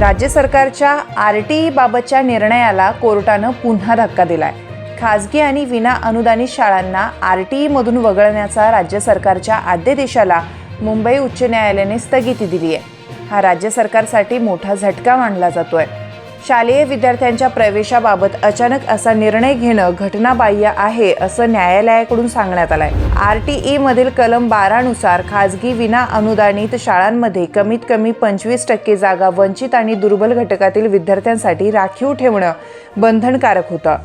राज्य सरकारच्या R T ईबाबतच्या निर्णयाला कोर्टानं पुन्हा धक्का दिलाय. खाजगी आणि विना अनुदानित शाळांना आर टी ईमधून वगळण्याचा राज्य सरकारच्या आद्यदेशाला मुंबई उच्च न्यायालयाने स्थगिती दिली आहे हा राज्य सरकारसाठी मोठा झटका मानला जातोय. शालेय विद्यार्थ्यांच्या प्रवेशाबाबत अचानक असा निर्णय घेणं घटनाबाह्य आहे असं न्यायालयाकडून सांगण्यात आलंय. आर टी ई मधील कलम बारानुसार खाजगी विना अनुदानित शाळांमध्ये कमीत कमी पंचवीस टक्के जागा वंचित आणि दुर्बल घटकातील विद्यार्थ्यांसाठी राखीव ठेवणं बंधनकारक होतं.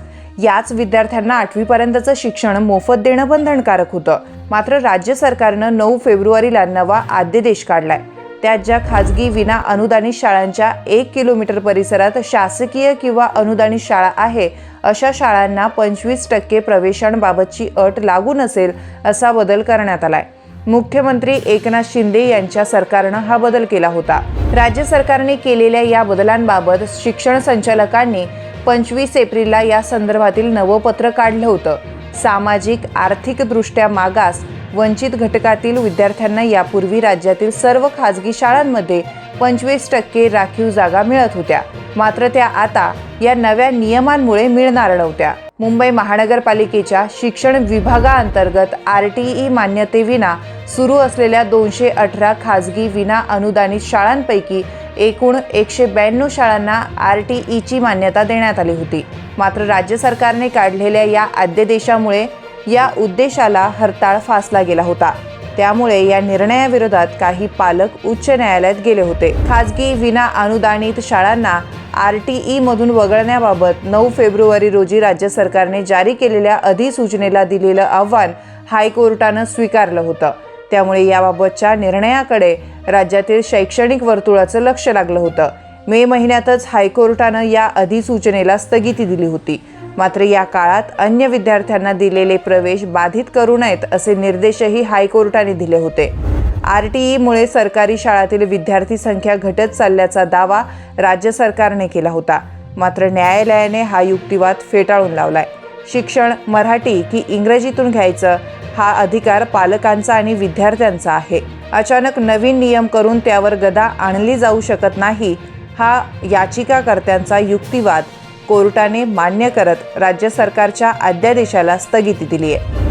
याच विद्यार्थ्यांना आठवीपर्यंतचं शिक्षण मोफत देणं बंधनकारक होतं. मात्र राज्य सरकारनं नऊ फेब्रुवारीला नवा आद्यदेश काढलाय. त्यात ज्या खाजगी विना अनुदानित शाळांच्या एक किलोमीटर परिसरात शासकीय किंवा अनुदानित शाळा आहे अशा शाळांना पंचवीस टक्के प्रवेशांबाबतची अट लागू नसेल असा बदल करण्यात आलाय. मुख्यमंत्री एकनाथ शिंदे यांच्या सरकारनं हा बदल केला होता. राज्य सरकारने केलेल्या या बदलांबाबत शिक्षण संचालकांनी पंचवीस एप्रिलला या संदर्भातील नवं पत्र काढलं होतं. सामाजिक आर्थिकदृष्ट्या मागास वंचित घटकातील विद्यार्थ्यांना यापूर्वी राज्यातील सर्व खाजगी शाळांमध्ये पंचवीस टक्के राखीव जागा मिळत होत्या. मात्र त्या आता या नव्या नियमांमुळे मिळणार नव्हत्या. मुंबई महानगरपालिकेच्या शिक्षण विभागाअंतर्गत आर टी ई मान्यतेविना सुरू असलेल्या दोनशे अठरा खाजगी विना अनुदानित शाळांपैकी एकूण एकशे ब्याण्णव शाळांना आर टी ईची मान्यता देण्यात आली होती. मात्र राज्य सरकारने काढलेल्या या अध्यादेशामुळे या उद्देशाला हरताळ फासला गेला होता. त्यामुळे या निर्णयाविरोधात काही पालक उच्च न्यायालयात गेले होते. खाजगी विना अनुदानित शाळांना आर टी ई मधून वगळण्याबाबत नऊ फेब्रुवारी रोजी राज्य सरकारने जारी केलेल्या अधिसूचनेला दिलेलं आव्हान हायकोर्टानं स्वीकारलं होतं. त्यामुळे याबाबतच्या निर्णयाकडे राज्यातील शैक्षणिक वर्तुळाचं लक्ष लागलं होतं. मे महिन्यातच हायकोर्टानं या अधिसूचनेला स्थगिती दिली होती. मात्र या काळात अन्य विद्यार्थ्यांना दिलेले प्रवेश बाधित करू नयेत असे निर्देशही हायकोर्टाने दिले होते. आर टी ईमुळे सरकारी शाळातील विद्यार्थी संख्या घटत चालल्याचा दावा राज्य सरकारने केला होता. मात्र न्यायालयाने हा युक्तिवाद फेटाळून लावलाय. शिक्षण मराठी की इंग्रजीतून घ्यायचं हा अधिकार पालकांचा आणि विद्यार्थ्यांचा आहे. अचानक नवीन नियम करून त्यावर गदा आणली जाऊ शकत नाही हा याचिकाकर्त्यांचा युक्तिवाद कोर्टाने मान्य करत राज्य सरकारच्या अध्यादेशाला स्थगिती दिली आहे